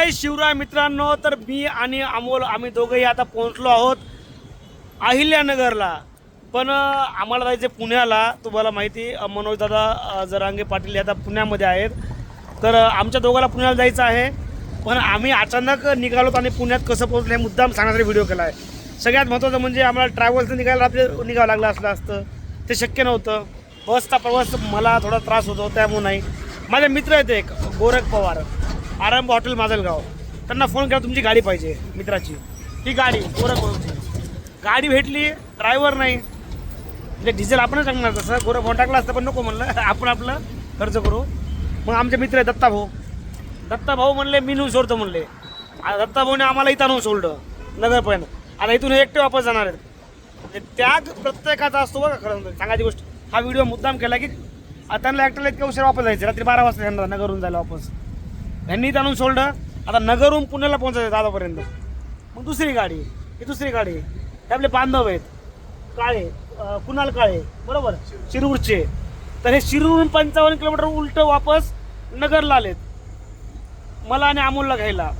जय शिवराय मित्रांनो तर मी आणि अमोल आम्ही दोघंही आता पोहोचलो आहोत अहिल्यानगरला. पण आम्हाला जायचं पुण्याला. तुम्हाला माहिती मनोजदादा जरांगे पाटील आता पुण्यामध्ये आहेत. तर आमच्या दोघाला पुण्याला जायचं आहे. पण आम्ही अचानक निघालो आणि पुण्यात कसं पोहोचलं हे मुद्दाम सांगण्यासाठी व्हिडिओ केला आहे. सगळ्यात महत्त्वाचं म्हणजे आम्हाला ट्रॅव्हल्सनं निघायला रात्री निघावं लागलं असलं असतं. ते शक्य नव्हतं. बसचा प्रवास मला थोडा त्रास होतो त्यामुळे नाही. माझे मित्र आहेत एक गोरख पवार. आरंभ हॉटेल माजलगाव. त्यांना फोन केला तुमची गाडी पाहिजे मित्राची. ही गाडी गोरख गाडी भेटली ड्रायव्हर नाही. म्हणजे डिझेल आपणच सांगणार तसं? गोरख फोन टाकला असतं पण नको म्हणलं. आपण आपलं खर्च करू. मग आमचे मित्र आहे दत्ता भाऊ. दत्ता भाऊ म्हणले मी नेऊन सोडतो म्हणले. दत्ता भाऊने आम्हाला इथं आणून सोडलं नगरपर्यंत आता इथून हे एकटे वापस जाणार आहेत. म्हणजे त्याग प्रत्येकाचा असतो बघा खरं सांगायची गोष्ट हा व्हिडिओ मुद्दाम केला की आता त्यांना एकट्याला इतक्या उशीर वापस जायचं रात्री बारा वाजता येणार नगरहून जायला वापस. ह्यांनी आणून सोडलं. आता नगरहून पुण्याला पोहोचायचं दादापर्यंत. मग दुसरी गाडी ही दुसरी गाडी हे आपले बांधव आहेत. काळे कुणाल काळे बरोबर? शिरूरचे. तर हे शिरूरहून पंचावन्न किलोमीटर उलट वापस नगरला आलेत. मला आणि अमोलला घ्यायला.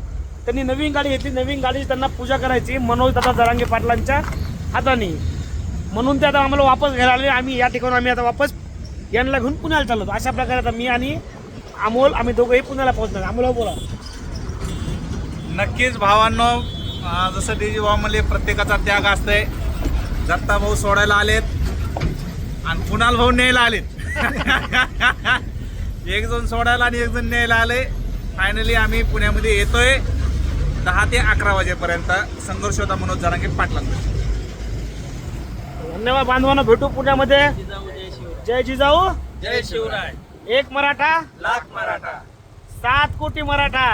त्यांनी नवीन गाडी घेतली. नवीन गाडीची त्यांना पूजा करायची. मनोज दादा जरांगे पाटलांच्या हाताने. म्हणून ते आता आम्हाला वापस घ्यायला आले. आम्ही या ठिकाणी आम्ही आता वापस यांना घेऊन पुण्याला चाललो अशा प्रकारे आता मी आणि अमोल आम्ही दोघंही पुण्याला पोहोचणार. अमोल बोला. नक्कीच भावांनो जसं डीजी भाऊ म्हणले प्रत्येकाचा त्याग असतंय. दत्ता भाऊ सोडायला आलेत आणि कुणाल भाऊ न्यायला आलेत. एक जण सोडायला आणि एक जण न्यायला आले. फायनली आम्ही पुण्यामध्ये येतोय. दहा ते अकरा वाजेपर्यंत संघर्ष होता मनोज जरांगे पाटलांचा. धन्यवाद बांधवांना भेटू पुण्यामध्ये. जय जिजाऊ. जय शिवराय. एक मराठा लाख मराठा. सात कोटी मराठा.